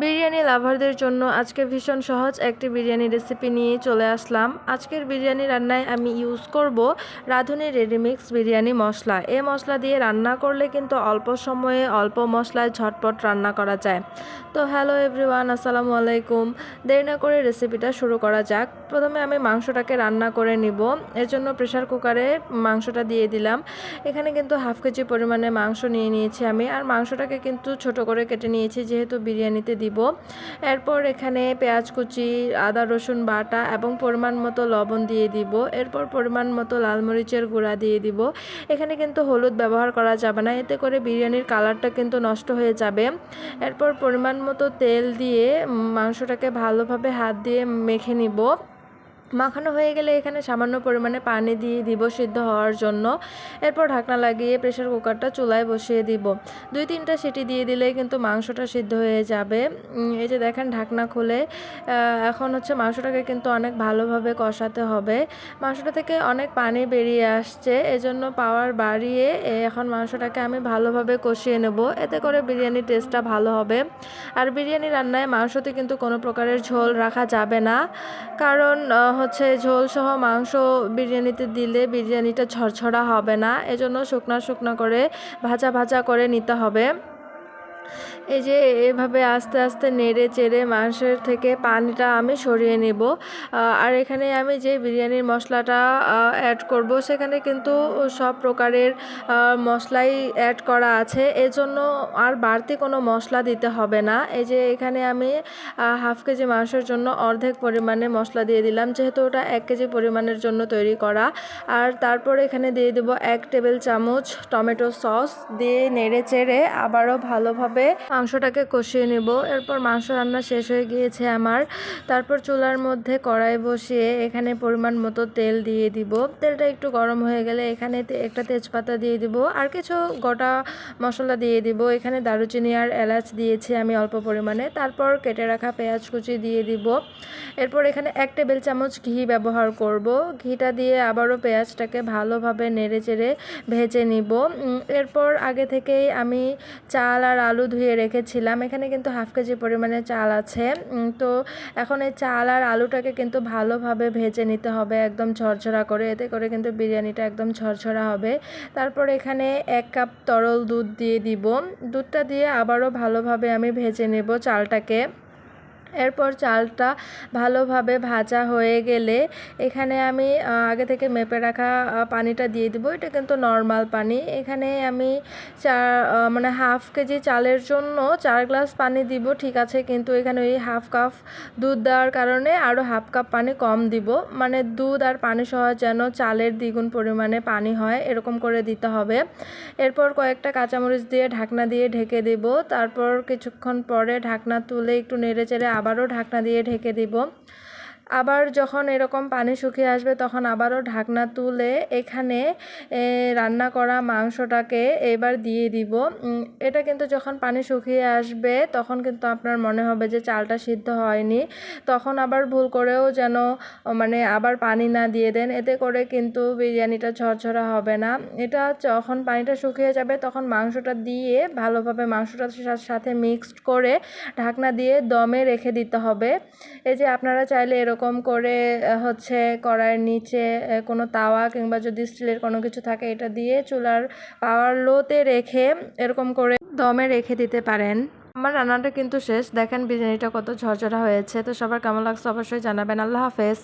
বিরিয়ানি লাভারদের জন্য আজকে ভীষণ সহজ একটি বিরিয়ানি রেসিপি নিয়ে চলে আসলাম। আজকের বিরিয়ানি রান্নায় আমি ইউজ করব রাঁধুনি রেডিমিক্স বিরিয়ানি মশলা। এই মশলা দিয়ে রান্না করলে কিন্তু অল্প সময়ে অল্প মশলায় ঝটপট রান্না করা যায়। তো হ্যালো এভরিওয়ান আসসালামু আলাইকুম। দেরি না করে রেসিপিটা শুরু করা যাক। প্রথমে আমি মাংসটাকে রান্না করে নিব। এর জন্য প্রেশার কুকারে মাংসটা দিয়ে দিলাম। এখানে কিন্তু হাফ কেজি পরিমাণে মাংস নিয়ে নিয়েছি আমি। আর মাংসটাকে কিন্তু ছোট করে কেটে নিয়েছি, যেহেতু বিরিয়ানিতে দিব। এরপর এখানে পেঁয়াজ কুচি, আদা, রসুন বাটা এবং পরিমাণ মতো লবণ দিয়ে দিব। এরপর পরিমাণ মতো লাল মরিচের গুঁড়া দিয়ে দিব। এখানে কিন্তু হলুদ ব্যবহার করা যাবে না, এতে করে বিরিয়ানির কালারটা কিন্তু নষ্ট হয়ে যাবে। এরপর পরিমাণ মতো তেল দিয়ে মাংসটাকে ভালোভাবে হাত দিয়ে মেখে নিব। মাখানো হয়ে গেলে এখানে সামান্য পরিমাণে পানি দিয়ে দিব সিদ্ধ হওয়ার জন্য। এরপর ঢাকনা লাগিয়ে প্রেশার কুকারটা চুলায় বসিয়ে দিব। দুই তিনটা সিটি দিয়ে দিলে কিন্তু মাংসটা সিদ্ধ হয়ে যাবে। এই যে দেখেন ঢাকনা খুলে এখন হচ্ছে মাংসটাকে কিন্তু অনেক ভালোভাবে কষাতে হবে। মাংসটা থেকে অনেক পানি বেরিয়ে আসছে, এজন্য পাওয়ার বাড়িয়ে এখন মাংসটাকে আমি ভালোভাবে কষিয়ে নেব। এতে করে বিরিয়ানির টেস্টটা ভালো হবে। আর বিরিয়ানি রান্নায় মাংসতে কিন্তু কোনো প্রকারের ঝোল রাখা যাবে না। কারণ হচ্ছে ঝোল সহ মাংস বিরিয়ানিতে দিলে বিরিয়ানিটা ঝরঝরা হবে না। এজন্য শুকনা শুকনা করে ভাজা ভাজা করে নিতে হবে। এই যে এভাবে আস্তে আস্তে নেড়ে চেড়ে মাংসের থেকে পানিটা আমি সরিয়ে নেব। আর এখানে আমি যে বিরিয়ানির মশলাটা অ্যাড করব, সেখানে কিন্তু সব প্রকারের মশলাই অ্যাড করা আছে। এজন্য আর বাড়তি কোনো মশলা দিতে হবে না। এই যে এখানে আমি হাফ কেজি মাংসের জন্য অর্ধেক পরিমাণে মশলা দিয়ে দিলাম, যেহেতু ওটা এক কেজি পরিমাণের জন্য তৈরি করা। আর তারপর এখানে দিয়ে দেব এক টেবিল চামচ টমেটো সস। দিয়ে নেড়ে চেড়ে আবারও ভালোভাবে মাংসটাকে কষিয়ে নেব। এরপর মাংস রান্না শেষ হয়ে গিয়েছে আমার। তারপর চুলার মধ্যে কড়াই বসিয়ে এখানে পরিমাণ মতো তেল দিয়ে দিব। তেলটা একটু গরম হয়ে গেলে এখানে একটা তেজপাতা দিয়ে দিব। আর কিছু গোটা মশলা দিয়ে দিব। এখানে দারুচিনি আর এলাচ দিয়েছি আমি অল্প পরিমাণে। তারপর কেটে রাখা পেঁয়াজ কুচি দিয়ে দিব। এরপর এখানে এক টেবিল চামচ ঘি ব্যবহার করব। ঘিটা দিয়ে আবারও পেঁয়াজটাকে ভালোভাবে নেড়ে চেড়ে ভেজে নিব। এরপর আগে থেকেই আমি চাল আর আলু ধুয়ে রেখেছিলাম। এখানে কিন্তু হাফ কেজি পরিমাণে চাল আছে। তো এখন এই চাল আর আলুটাকে কিন্তু ভালোভাবে ভেজে নিতে হবে একদম ঝরঝরা করে। এতে করে কিন্তু বিরিয়ানিটা একদম ঝরঝরা হবে। তারপর এখানে এক কাপ তরল দুধ দিয়ে দিব। দুধটা দিয়ে আবারও ভালোভাবে আমি ভেজে নেব চালটাকে। এরপর চালটা ভালোভাবে ভাজা হয়ে গেলে এখানে আমি আগে থেকে মেপে রাখা পানিটা দিয়ে দিব। এটা কিন্তু নর্মাল পানি। এখানে আমি চার মানে হাফ কেজি চালের জন্য চার গ্লাস পানি দিব, ঠিক আছে? কিন্তু এখানে ওই হাফ কাপ দুধ দেওয়ার কারণে আরও হাফ কাপ পানি কম দিব। মানে দুধ আর পানি সহ যেন চালের দ্বিগুণ পরিমাণে পানি হয়, এরকম করে দিতে হবে। এরপর কয়েকটা কাঁচামরিচ দিয়ে ঢাকনা দিয়ে ঢেকে দেব। তারপর কিছুক্ষণ পরে ঢাকনা তুলে একটু নেড়ে চেড়ে আবারও ঢাকনা দিয়ে ঢেকে দিব। আবার যখন এরকম পানি শুকিয়ে আসবে, তখন আবারও ঢাকনা তুলে এখানে রান্না করা মাংসটাকে এবার দিয়ে দিব। এটা কিন্তু যখন পানি শুকিয়ে আসবে, তখন কিন্তু আপনার মনে হবে যে চালটা সিদ্ধ হয়নি। তখন আবার ভুল করেও যেন মানে আবার পানি না দিয়ে দেন। এতে করে কিন্তু বিরিয়ানিটা ঝরঝরা হবে না। এটা যখন পানিটা শুকিয়ে যাবে, তখন মাংসটা দিয়ে ভালোভাবে মাংসটার সাথে মিক্সড করে ঢাকনা দিয়ে দমে রেখে দিতে হবে। এই যে আপনারা চাইলে এরকম এরকম করে হচ্ছে কড়াইয়ের নিচে কোনো তাওয়া কিংবা যদি স্টিলের কোনো কিছু থাকে এটা দিয়ে চুলার পাওয়ার লোতে রেখে এরকম করে দমে রেখে দিতে পারেন। আমার রান্নাটা কিন্তু শেষ। দেখেন বিরিয়ানিটা কত ঝরঝরা হয়েছে। তো সবার কেমন লাগছে অবশ্যই জানাবেন। আল্লাহ হাফেজ।